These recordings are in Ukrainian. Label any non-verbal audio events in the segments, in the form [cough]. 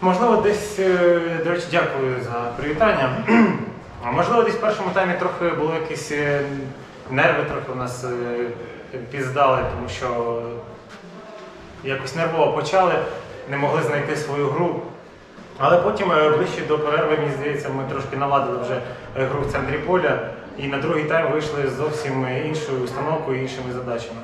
Можливо, десь, е, до речі, дякую за привітання. [clears throat] Можливо, десь в першому таймі трохи було якісь е, нерви, трохи у нас е, піздали, тому що якось нервово почали, не могли знайти свою гру. Але потім ближче до перерви, мені здається, ми трошки наладили вже гру в центрі поля і на другий тайм вийшли з зовсім іншою установкою іншими задачами.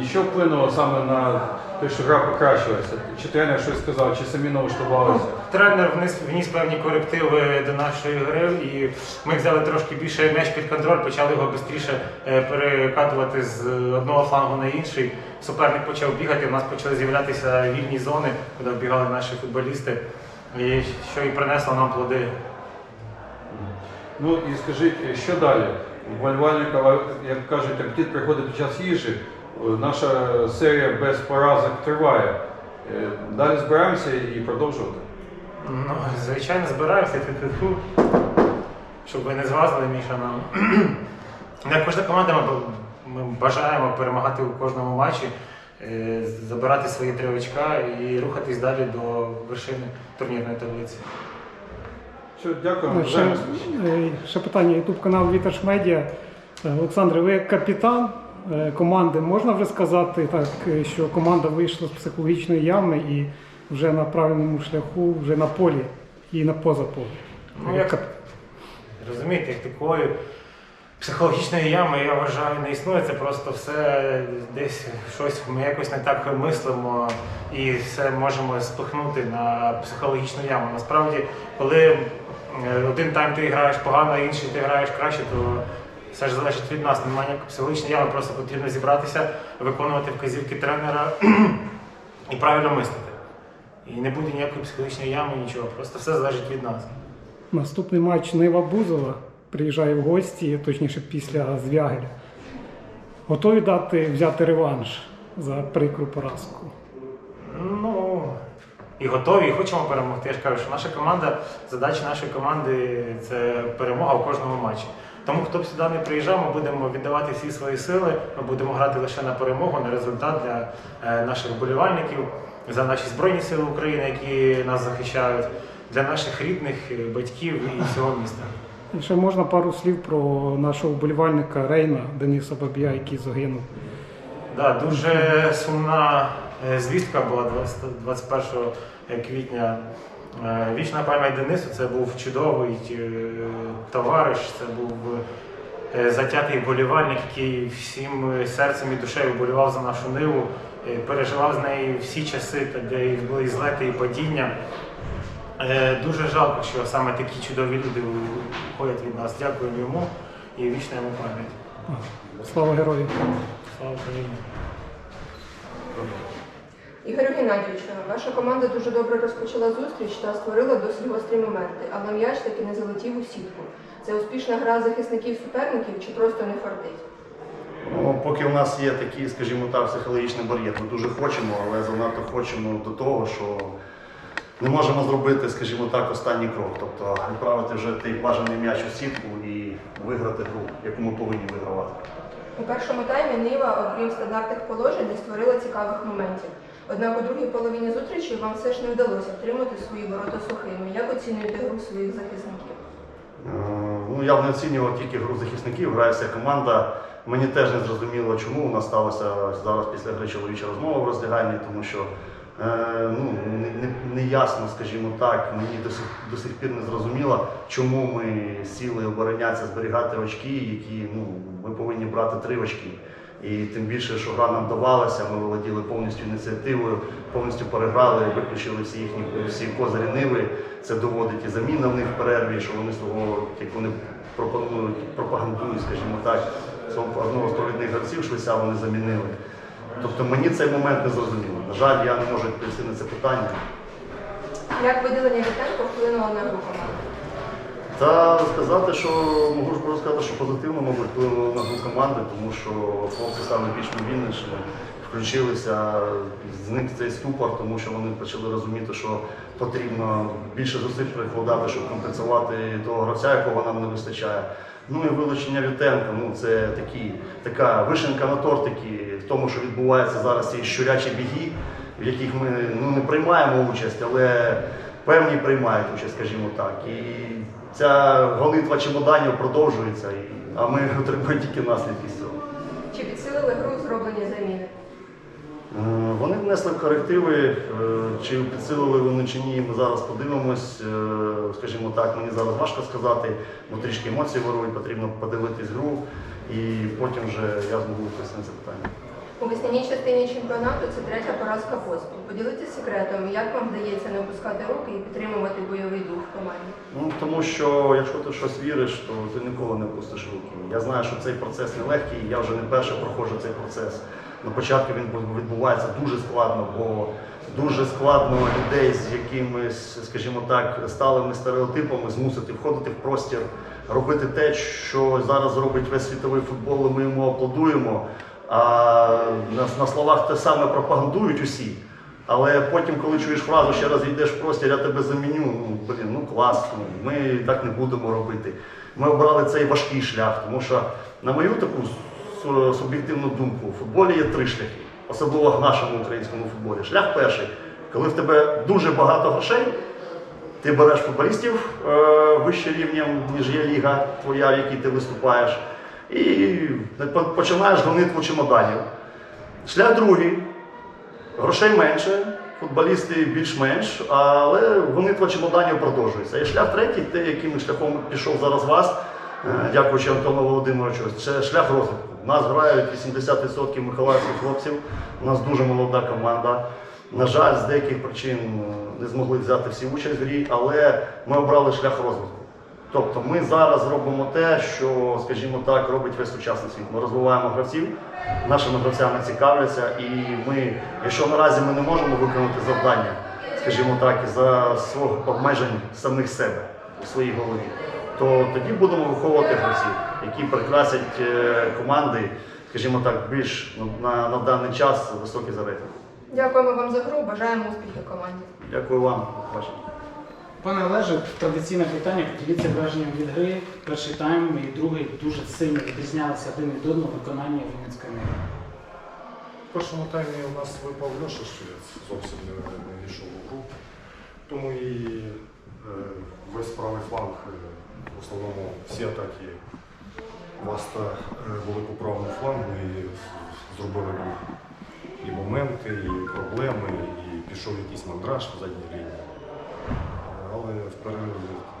І що вплинуло саме на те, що гра покращилася? Чи тренер щось сказав, чи самі налаштувалися? Тренер вніс, вніс певні корективи до нашої гри, і ми взяли трошки більше м'яч під контроль, почали його швидше перекатувати з одного флангу на інший. Суперник почав бігати, у нас почали з'являтися вільні зони, куди вбігали наші футболісти, і що і принесло нам плоди. Ну і скажіть, що далі? Вболівальника, як кажуть, апетит приходить під час їжі. Е, Наша серія без поразок триває. Е, Далі збираємося і продовжувати. Ну, звичайно, збираємося, ту-ту-ту, щоб ви не звазили, Міша, нам. [clears throat] Як кожна команда, ми, бажаємо перемагати у кожному матчі, е, забирати свої три очка і рухатись далі до вершини турнірної таблиці. Що, дякую. Ще, е, ще питання. Ютуб канал Віташ Медіа. Е, Олександре, ви як капітан е, команди, можна вже сказати так, що команда вийшла з психологічної ями і вже на правильному шляху, вже на полі і на поза полі. Ну, як розумієте, як такої психологічної ями, я вважаю, не існує. Це просто все десь щось ми якось не так мислимо і все можемо спихнути на психологічну яму. Насправді, коли е, один тайм ти граєш погано, а інший ти граєш краще, то все ж залежить від нас. Немає ніякої психологічної ями, просто потрібно зібратися, виконувати вказівки тренера [clears throat] і правильно мислити. І не буде ніякої психологічної ями, нічого. Просто все залежить від нас. Наступний матч Нива Бузова приїжджає в гості, точніше після Звягеля. Готові дати взяти реванш за прикру поразку. Ну і готові, і хочемо перемогти. Я ж кажу, що наша команда, задача нашої команди це перемога в кожному матчі. Тому хто б сюди не приїжджав, ми будемо віддавати всі свої сили. Ми будемо грати лише на перемогу, на результат для е, наших вболівальників, за наші збройні сили України, які нас захищають, для наших рідних, е, батьків і всього міста. І ще можна пару слів про нашого вболівальника Рейна Дениса Бабія, який загинув. Да, дуже сумна е, звістка була 21 квітня. Е, Вічна пам'ять Денису це був чудовий е, товариш, це був е, затятий вболівальник, який всім е, серцем і душею вболівав за нашу ниву, е, переживав з нею всі часи, де були і злети і падіння. Е, Дуже жалко, що саме такі чудові люди уходять від нас. Дякуємо йому і вічна йому пам'ять. Слава героям! Слава Україні! Ігорю Геннадійовичу, ваша команда дуже добре розпочала зустріч та створила досить гострі моменти, але м'яч таки не залетів у сітку. Це успішна гра захисників суперників чи просто не фартить? Ну, поки у нас є такий, скажімо так, психологічний бар'єр, ми дуже хочемо, але занадто хочемо до того, що не можемо зробити, скажімо так, останній крок. Тобто відправити вже той бажаний м'яч у сітку і виграти гру, яку ми повинні вигравати. У першому таймі Нива, окрім стандартних положень, не створила цікавих моментів. Однак у другій половині зустрічі вам все ж не вдалося втримати свої ворота сухими. Як оцінюєте гру своїх захисників? Е, Ну, я б не оцінював тільки гру захисників, грає вся команда. Мені теж не зрозуміло, чому у нас сталося зараз після гри чоловіча розмова в роздягальні, тому що ну, не, не, скажімо так, мені до сих, до сих пір не зрозуміло, чому ми сіли оборонятися, зберігати очки, які ну, ми повинні брати три очки. І тим більше, що гра нам давалася, ми володіли повністю ініціативою, повністю переграли, виключили всі їхні всі козирі ниви. Це доводить і заміна в них в перерві, що вони свого, як вони пропонують, пропагандують, скажімо так, одного з провідних гравців Швеця вони замінили. Тобто мені цей момент не зрозуміло. На жаль, я не можу відповісти на це питання. Як виділення Вітенко вплинуло на гру команди? Та сказати, що можу ж просто сказати, що позитивно, мабуть, вплинуло на гру команди, тому що хлопці стали більш мобільнішими, включилися, зник цей ступор, тому що вони почали розуміти, що потрібно більше зусиль прикладати, щоб компенсувати того гравця, якого нам не вистачає. Ну і вилучення Вітенка, ну це такі, така вишенка на тортики в тому, що відбувається зараз ці щурячі біги. в яких ми ну, не приймаємо участь, але певні приймають участь, скажімо так. І ця гонитва чемоданів продовжується, а ми [laughs] отримуємо тільки наслідки з цього. Чи підсилили гру зроблені заміни? Вони внесли корективи, е, чи підсилили вони чи ні, ми зараз подивимось. Е, Скажімо так, мені зараз важко сказати, бо трішки емоції ворують, потрібно подивитись гру, і потім вже я зможу пояснити це питання. У весняній частині чемпіонату це третя поразка поспіль. Поділитися секретом, як вам вдається не опускати руки і підтримувати бойовий дух в команді? Ну тому що якщо ти щось віриш, то ти ніколи не опустиш руки. Я знаю, що цей процес нелегкий, я вже не перше проходжу цей процес. На початку він відбувається дуже складно, бо дуже складно людей з якимись, скажімо так, сталими стереотипами змусити входити в простір, робити те, що зараз робить весь світовий футбол, і ми йому аплодуємо. А на, словах те саме пропагандують усі. Але потім, коли чуєш фразу, ще раз йдеш в простір, я тебе заміню, ну блін, ну класно, ми так не будемо робити. Ми обрали цей важкий шлях, тому що, на мою таку суб'єктивну думку, у футболі є три шляхи, особливо в нашому українському футболі. Шлях перший, коли в тебе дуже багато грошей, ти береш футболістів е, вище рівнем, ніж є ліга твоя, в якій ти виступаєш, і починаєш гонитву чемоданів. Шлях другий, Грошей менше, футболісти більш-менш, але гонитва чемоданів продовжується. І шлях третій, те, яким шляхом пішов зараз вас, е, дякуючи Антону Володимировичу, це шлях розвитку. Нас грають 80% михайлівських хлопців, у нас дуже молода команда. На жаль, з деяких причин е, не змогли взяти всі участь в грі, але ми обрали шлях розвитку. Тобто ми зараз робимо те, що, скажімо так, робить весь сучасний світ. Ми розвиваємо гравців, нашими гравцями цікавляться, і ми, якщо наразі ми не можемо виконати завдання, скажімо так, за обмежень самих себе у своїй голові, то тоді будемо виховувати гравців, які прикрасять е, команди, скажімо так, більш ну, на, на даний час високі за рейтингом. Дякуємо вам за гру, бажаємо успіхів команді. Дякую вам. До побачення. Пане Олеже, традиційне питання, поділіться враженням від гри. Перший тайм і другий дуже сильно відрізнялися один від одного виконання Вінницької неї. В першому таймі у нас випав Льоша Швець, зовсім не, не війшов у гру. Тому і е, весь правий фланг, е, в основному всі атаки Васта е, були по правому флангу і зробили і моменти, і проблеми, і пішов якийсь мандраж в задній лінії. Але в перерві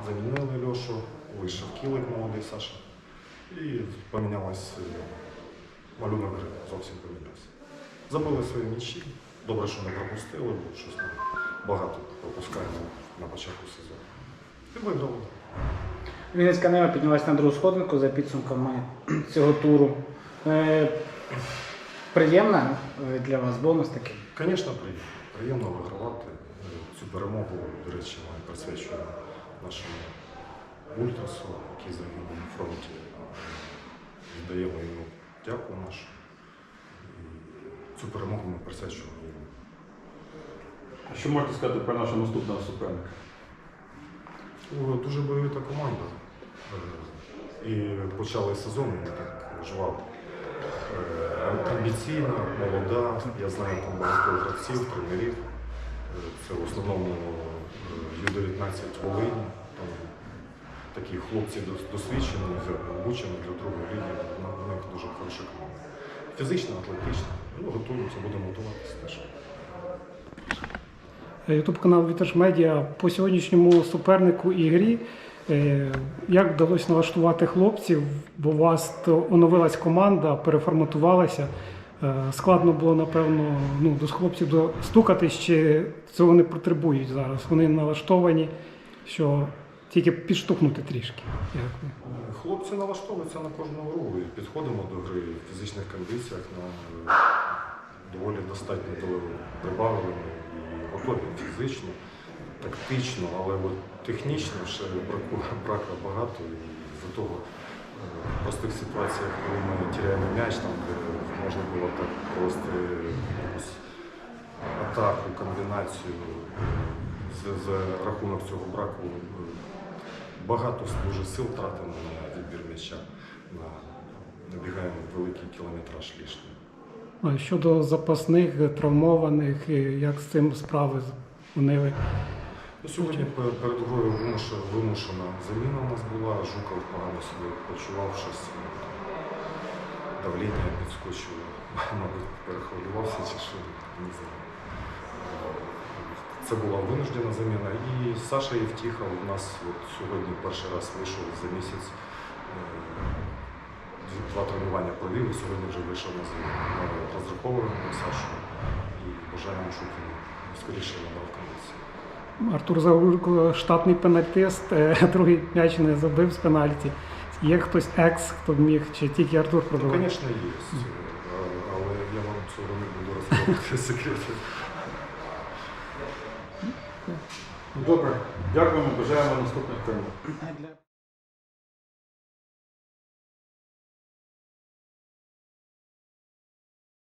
замінили Льошу, вийшов кілик молодий Саша. І помінялась малюнок гри, зовсім помінявся. Забили свої м'ячі. Добре, що не пропустили, бо щось багато пропускаємо на початку сезону. І виграли. Вінницька нева піднялась на другу сходинку за підсумками [clears throat] цього туру. Е, приємна е, для вас бонус такий. Звісно, приємно. Приємно вигравати. Е, Цю перемогу, до речі, ми присвячуємо нашому ультрасу, який загинув на фронті. Віддаємо йому дяку нашу. І цю перемогу ми присвячуємо йому. А Що можете сказати про нашого наступного суперника? Дуже бойовита команда. І почали сезон вони так жваво. Е, Амбіційна, молода. Я знаю там багато гравців, тренерів. Е, Це в основному е, Ю-19 Волині. Там такі хлопці досвідчені, обучені для другої ліги. В них дуже хороша команда. Фізично, атлетично. Ну, готуємося, будемо готуватися теж. Ютуб канал Вітаж Медіа по сьогоднішньому супернику і грі. е, Як вдалося налаштувати хлопців, бо у вас то оновилась команда, переформатувалася. Е, Складно було, напевно, ну, до хлопців достукатись, чи цього не потребують зараз. Вони налаштовані, що тільки підштовхнути трішки. Як? Хлопці налаштовуються на кожну гру і підходимо до гри в фізичних кондиціях на е, доволі достатньо до прибавлені і готові фізично, тактично, але от технічно ще бракує брака багато і за того е, в простих ситуаціях, коли ми тіряємо м'яч, там де можна було так провести якусь атаку, комбінацію з, за рахунок цього браку. е, Багато дуже сил тратимо на відбір м'яча, на набігаємо великий кілометраж лишній. Щодо запасних е, травмованих, е, як з цим справи вони? Сьогодні перед грою вимушена заміна у нас була. Жуков погано себе почував щось. е, Давлення підскочило, [laughs] мабуть, перехвилювався чи що, не знаю. Е, Це була винуждена заміна. І Саша Євтіха у нас от сьогодні перший раз вийшов за місяць. Два тренування провів і сьогодні вже вийшов на. Ми розраховуємо на Сашу і бажаємо, щоб він скоріше набрав кондиції. Артур Загурко штатний пенальтист, е, [laughs] другий м'яч не забив з пенальті. Є хтось екс, хто міг, чи тільки Артур Ну, звісно, є. е, Але я вам цього не буду розповідати [laughs] секрети. Добре, дякуємо, бажаємо наступних перемог.